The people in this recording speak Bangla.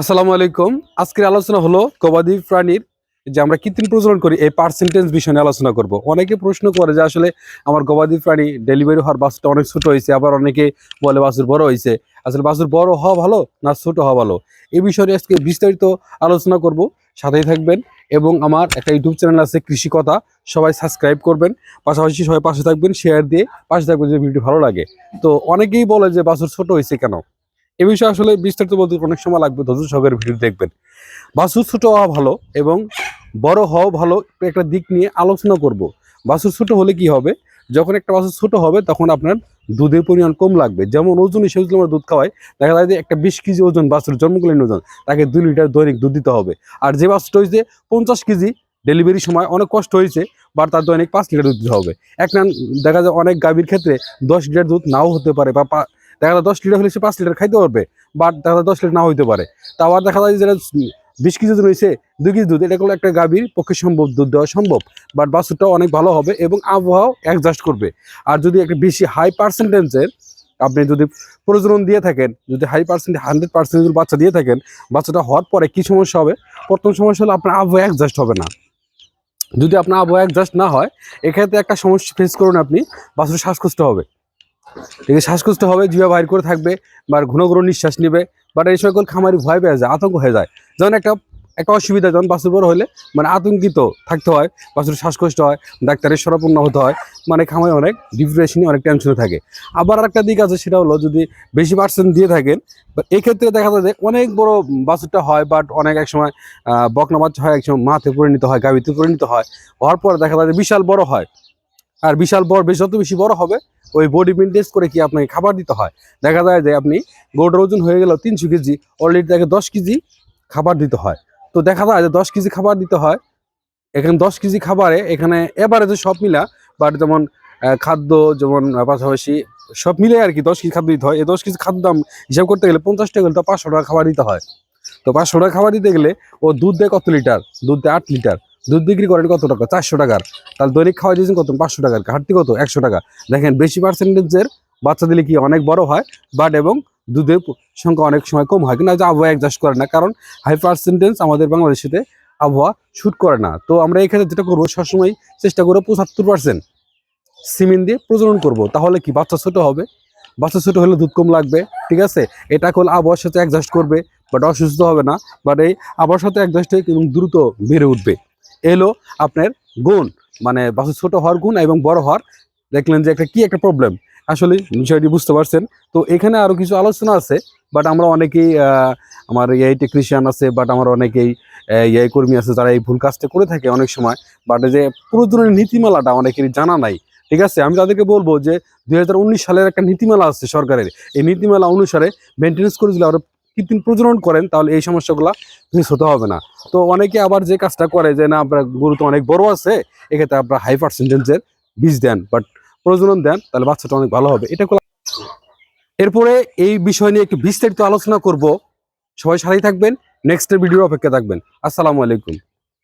আসসালামু আলাইকুম। আজকের আলোচনা হলো গবাদি প্রাণীর যে আমরা কৃত্রিম প্রজনন করি, এই পার্সেন্টেজ বিষয় নিয়ে আলোচনা করব। অনেকে প্রশ্ন করে যে আসলে আমার গবাদি প্রাণী ডেলিভারি হওয়ার বাছুরটা অনেক ছোট হয়েছে, আবার অনেকে বলে বাছুর বড় হয়েছে। আসলে বাছুর বড় হওয়া ভালো না ছোট হওয়া ভালো? এই বিষয়ে আজকে বিস্তারিত আলোচনা করব। সাথেই থাকবেন এবং আমার একটা ইউটিউব চ্যানেল আছে, কৃষি কথা। সবাই সাবস্ক্রাইব করবেন। পাশাপাশি সবাই পাশে থাকবেন শেয়ার দিয়ে পাশে থাকবেন যে ভিডিও ভালো লাগে। তো অনেকেই বলে যে বাছুর ছোট হয়েছে কেন? এ বিষয়ে আসলে বিস্তারিত বলতে অনেক সময় লাগবে, ধৈর্য সহকারে ভিডিও দেখবেন। বাছুর ছোট হওয়া ভালো এবং বড় হওয়া ভালো একটা দিক নিয়ে আলোচনা করব। বাছুর ছোট হলে কি হবে? যখন একটা বাছুর ছোট হবে, তখন আপনার দুধের পরিমাণ কম লাগবে। যেমন ওজন হিসেবে যদি আমরা দুধ খাওয়াই, দেখা যায় যে একটা বিশ কেজি ওজন বাছুর জন্মকালীন ওজন, তাকে দুই লিটার দৈনিক দুধ দিতে হবে। আর যে বাছুরটা হয়েছে পঞ্চাশ কেজি ডেলিভারির সময় অনেক কষ্ট হয়েছে বা তার দৈনিক পাঁচ লিটার দুধ দিতে হবে। এক দেখা যায় অনেক গাভীর ক্ষেত্রে দশ লিটার দুধ নাও হতে পারে বা দেখা যায় দশ লিটার হলে সে পাঁচ লিটার খাইতে পারবে বাট দেখা যায় দশ লিটার না হইতে পারে। তা আবার দেখা যায় যেটা বিশ কেজি দুধ রয়েছে দুই কেজি দুধ, এটা করলে একটা গাভীর পক্ষে সম্ভব, দুধ দেওয়া সম্ভব বাট বাছুরটাও অনেক ভালো হবে এবং আবহাওয়াও অ্যাডজাস্ট করবে। আর যদি একটা বেশি হাই পার্সেন্টেজের আপনি যদি প্রজনন দিয়ে থাকেন, যদি হাই পার্সেন্ট হান্ড্রেড পার্সেন্ট যদি বাচ্চা দিয়ে থাকেন, বাচ্চাটা হওয়ার পরে কি সমস্যা হবে? প্রথম সমস্যা হলো আপনার আবহাওয়া অ্যাডজাস্ট হবে না। যদি আপনার আবহাওয়া অ্যাডজাস্ট না হয়, এক্ষেত্রে একটা সমস্যা ফেস করুন আপনি বাছুর শ্বাসকষ্ট হবে। আছে শ্বাসকষ্ট হবে, জিভা বাইর করে থাকবে, বা ঘন ঘন নিঃশ্বাস নেবে বাট এই সকল খামারি ভয় পেয়ে যায়, আতঙ্ক হয়ে যায়। যেমন একটা একটা অসুবিধা যখন বাছুর বড় হলে মানে আতঙ্কিত থাকতে হয়, বাছুর শ্বাসকষ্ট হয়, ডাক্তারের সরাপন্ন হতে হয় মানে খামারে অনেক ডিপ্রেশনে অনেক টেনশনে থাকে। আবার আরেকটা দিক আছে, সেটা হলো যদি বেশি পার্সেন্ট দিয়ে থাকেন এক্ষেত্রে দেখা যায় যে অনেক বড় বাছুরটা হয় বাট অনেক এক সময় বকনা বাচ্চা হয় একসময় মাথে পরিণত হয়, গাভিতে পরিণত হয়, হওয়ার পর দেখা যায় যে বিশাল বড় হয়। আর বিশাল বড়, বেশ যত বেশি বড় হবে, ওই বডি মেনটেন্স করে কি আপনাকে খাবার দিতে হয়। দেখা যায় যে আপনি গরুটার ওজন হয়ে গেল তিনশো কেজি অলরেডি তাকে দশ কেজি খাবার দিতে হয়। তো দেখা যায় যে দশ কেজি খাবার দিতে হয়, এখানে দশ কেজি খাবারে এখানে এবারে যে সব মিলা বাট যেমন খাদ্য যেমন পাশাপাশি সব মিলে আর কি দশ কেজি খাদ্য দিতে হয়। এই দশ কেজি খাদ্য দাম হিসাব করতে গেলে পঞ্চাশ টাকা হলে তো পাঁচশো টাকা খাবার দিতে হয়। তো পাঁচশো টাকা খাবার দিতে গেলে ও দুধ দেয় কত লিটার? দুধ দেয় আট লিটার। দুধ বিক্রি করেন কত টাকা? চারশো টাকার। তাহলে দৈনিক খাওয়া দিয়েছেন কত? পাঁচশো টাকার। ঘাটতি কত? একশো টাকা। দেখেন, বেশি পার্সেন্টেজের বাচ্চা দিলে কি অনেক বড় হয়? বাট এবং দুধের সংখ্যা অনেক সময় কম হয়। কিন্তু আবহাওয়া অ্যাডজাস্ট করে না। কারণ হাই পার্সেন্টেজ আমাদের বাংলাদেশিতে আবহাওয়া শুট করে না। তো আমরা এখানে যেটা করব, সবসময় চেষ্টা করব পঁচাত্তর পার্সেন্ট সিমেন্ট দিয়ে প্রজনন করব। তাহলে কি বাচ্চা ছোটো হবে? বাচ্চা ছোটো হলে দুধ কম লাগবে, ঠিক আছে? এটা করলে আবহাওয়ার সাথে অ্যাডজাস্ট করবে বাট অসুস্থ হবে না। বাট এই আবহাওয়ার সাথে অ্যাডজাস্ট হয়ে দ্রুত বেড়ে উঠবে। এলো আপনার গুণ মানে বাচ্চা ছোট হওয়ার গুণ এবং বড় হওয়ার। দেখলেন যে একটা কি একটা প্রবলেম আসলে বিষয়টি বুঝতে পারছেন। তো এখানে আরও কিছু আলোচনা আছে বাট আমরা অনেকেই আমার এই টেকনিশিয়ান আছে বাট আমার অনেকেই এই কর্মী আছে যারা এই ভুল কাজটা করে থাকে অনেক সময়। বাট যে পুরো প্রয়োজনের নীতিমালাটা অনেকেরই জানা নাই। ঠিক আছে? আমি তাদেরকে বলব যে দু হাজার উনিশ সালের একটা নীতিমালা আছে সরকারের। এই নীতিমালা অনুসারে মেনটেন্স করে যদি আরও কৃত্রিম প্রজনন করেন, তাহলে এই সমস্যাগুলো ফেস হতে হবে না। তো অনেকে আবার যে কাজটা করে যে, না, আপনার গরু তো অনেক বড় আছে, এক্ষেত্রে আপনার হাই পার্সেন্টেজের বীজ দেন বাট প্রজনন দেন, তাহলে বাচ্চাটা অনেক ভালো হবে। এটা এরপরে এই বিষয় নিয়ে একটু বিস্তারিত আলোচনা করব। সবাই সাথেই থাকবেন নেক্সটের ভিডিওর অপেক্ষা থাকবেন। আসসালামু আলাইকুম।